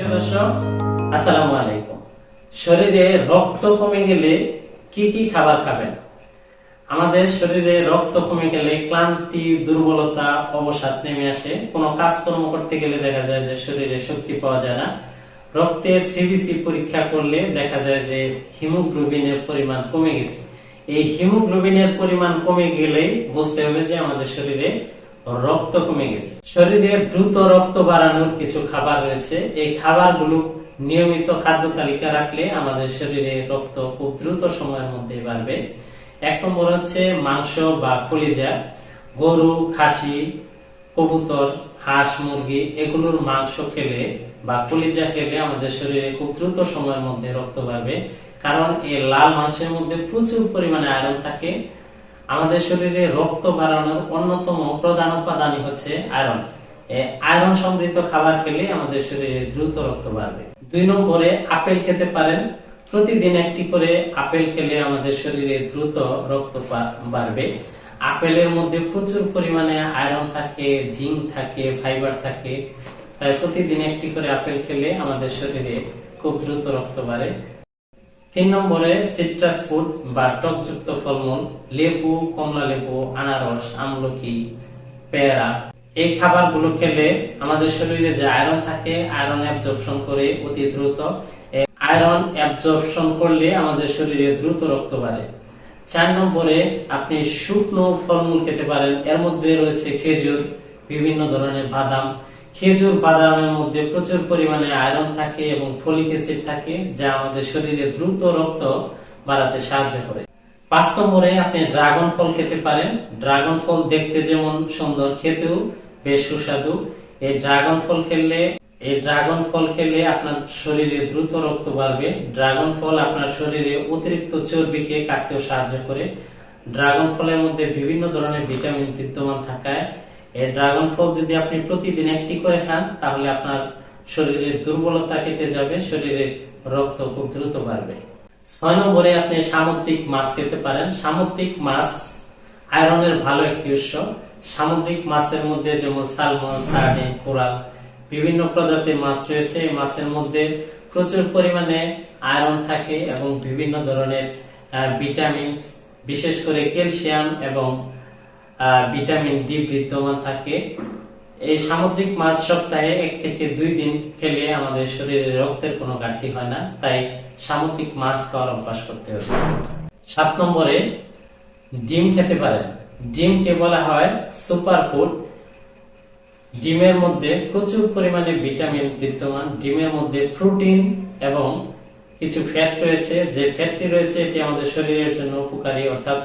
প্রিয় দর্শক, আসসালামু আলাইকুম। শরীরে রক্ত কমে গেলে কি কি খাবার খাবেন? আমাদের শরীরে রক্ত কমে গেলে ক্লান্তি, দুর্বলতা, অবসাদ নেমে আসে। কোনো কাজকর্ম করতে গেলে দেখা যায় যে শরীরে শক্তি পাওয়া যায় না। রক্তের সিবিসি পরীক্ষা করলে দেখা যায় যে হিমোগ্লোবিনের পরিমাণ কমে গেছে। এই হিমোগ্লোবিনের পরিমাণ কমে গেলে বুঝতে হবে যে আমাদের শরীরে রক্ত কমে গেছে। শরীরে দ্রুত রক্ত বাড়ানোর কিছু খাবার রয়েছে। এই খাবারগুলো নিয়মিত খাদ্য তালিকা রাখলে আমাদের শরীরে রক্ত খুব দ্রুত সময়ের মধ্যে বাড়বে। এক নম্বর হচ্ছে মাংস বা কলিজা, গরু, খাসি, কবুতর, হাঁস, মুরগি, এগুলোর মাংস খেলে বা কলিজা খেলে আমাদের শরীরে খুব দ্রুত সময়ের মধ্যে রক্ত বাড়বে। কারণ এই লাল মাংসের মধ্যে প্রচুর পরিমাণে আয়রন থাকে। আমাদের শরীরে রক্ত বাড়ানোর অন্যতম প্রধান উপাদানই হচ্ছে আয়রন। আয়রন সমৃদ্ধ খাবার খেলে আমাদের শরীরে দ্রুত রক্ত বাড়বে। দুই নম্বরে আপেল খেতে পারেন। প্রতিদিন একটি করে আপেল খেলে আমাদের শরীরে দ্রুত রক্ত বাড়বে। আপেলের মধ্যে প্রচুর পরিমাণে আয়রন থাকে, জিঙ্ক থাকে, ফাইবার থাকে। তাই প্রতিদিন একটি করে আপেল খেলে আমাদের শরীরে খুব দ্রুত রক্ত বাড়ে। তিন নম্বরে সিট্রাস ফুড বা টকযুক্ত ফলমূল, লেবু, কমলা লেবু, আনারস, আমলকি, পেয়ারা, এই খাবারগুলো খেলে আমাদের শরীরে যে আয়রন থাকে, আয়রন অ্যাবজর্পশন করে অতি দ্রুত। আয়রন অ্যাবজর্পশন করলে আমাদের শরীরে দ্রুত রক্ত বাড়ে। চার নম্বরে আপনি শুকনো ফলমূল খেতে পারেন। এর মধ্যে রয়েছে খেজুর, বিভিন্ন ধরনের বাদাম খেজুর বাদামের মধ্যে প্রচুর পরিমাণে আয়রন থাকে এবং ফলিক অ্যাসিড থাকে, যা আমাদের শরীরে দ্রুত রক্ত বাড়াতে সাহায্য করে। পাঁচ নম্বরে আপনি ড্রাগন ফল খেতে পারেন। ড্রাগন ফল দেখতে যেমন সুন্দর, খেতেও বেশ সুস্বাদু। এই ড্রাগন ফল খেলে, এই ড্রাগন ফল খেলে আপনার শরীরে দ্রুত রক্ত বাড়বে। ড্রাগন ফল আপনার শরীরে অতিরিক্ত চর্বিকে কাটতেও সাহায্য করে। ড্রাগন ফলের মধ্যে বিভিন্ন ধরনের ভিটামিন বিদ্যমান থাকায় এই ড্রাগন ফল যদি আপনি প্রতিদিন একটি করে খান, তাহলে আপনার শরীরের দুর্বলতা কেটে যাবে, শরীরে রক্ত খুব দ্রুত বাড়বে। ছয় নম্বরে আপনি সামুদ্রিক মাছ খেতে পারেন। সামুদ্রিক মাছ আয়রনের ভালো একটি উৎস। সামুদ্রিক মাছের মধ্যে যেমন সালমন, সার্ডিন, কোরাল, বিভিন্ন প্রজাতির মাছ রয়েছে। এই মাছের মধ্যে প্রচুর পরিমাণে আয়রন থাকে এবং বিভিন্ন ধরনের ভিটামিন বিশেষ করে ক্যালসিয়াম এবং ভিটামিন ডি বিদ্যমান থাকে। এই সামুদ্রিক মাছ সপ্তাহে এক থেকে দুই দিন খেলে আমাদের শরীরে রক্তের কোনো ঘাটতি হয় না, তাই সামুদ্রিক মাছ খাওয়ার অভ্যাস করতে হবে। সাত নম্বরে, ডিম খেতে পারেন। ডিমকে বলা হয় সুপার ফুড ডিমের মধ্যে প্রচুর পরিমাণে ভিটামিন বিদ্যমান। ডিমের মধ্যে প্রোটিন এবং কিছু ফ্যাট রয়েছে। যে ফ্যাটটি রয়েছে, এটি আমাদের শরীরের জন্য উপকারী, অর্থাৎ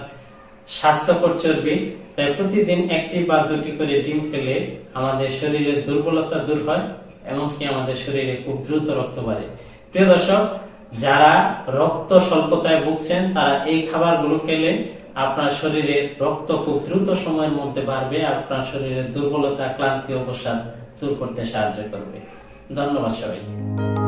স্বাস্থ্যকর চর্বি, তাই প্রতিদিন একটি বা দুটি করে ডিম খেলে আমাদের শরীরের দুর্বলতা দূর হয় এমনকি আমাদের শরীরে খুব দ্রুত রক্ত বাড়ে। প্রিয় দর্শক, যারা রক্ত স্বল্পতায় ভুগছেন, তারা এই খাবারগুলো খেলে আপনার শরীরে রক্ত খুব দ্রুত সময়ের মধ্যে বাড়বে, আপনার শরীরের দুর্বলতা, ক্লান্তি অবসাদ দূর করতে সাহায্য করবে। ধন্যবাদ সবাইকে।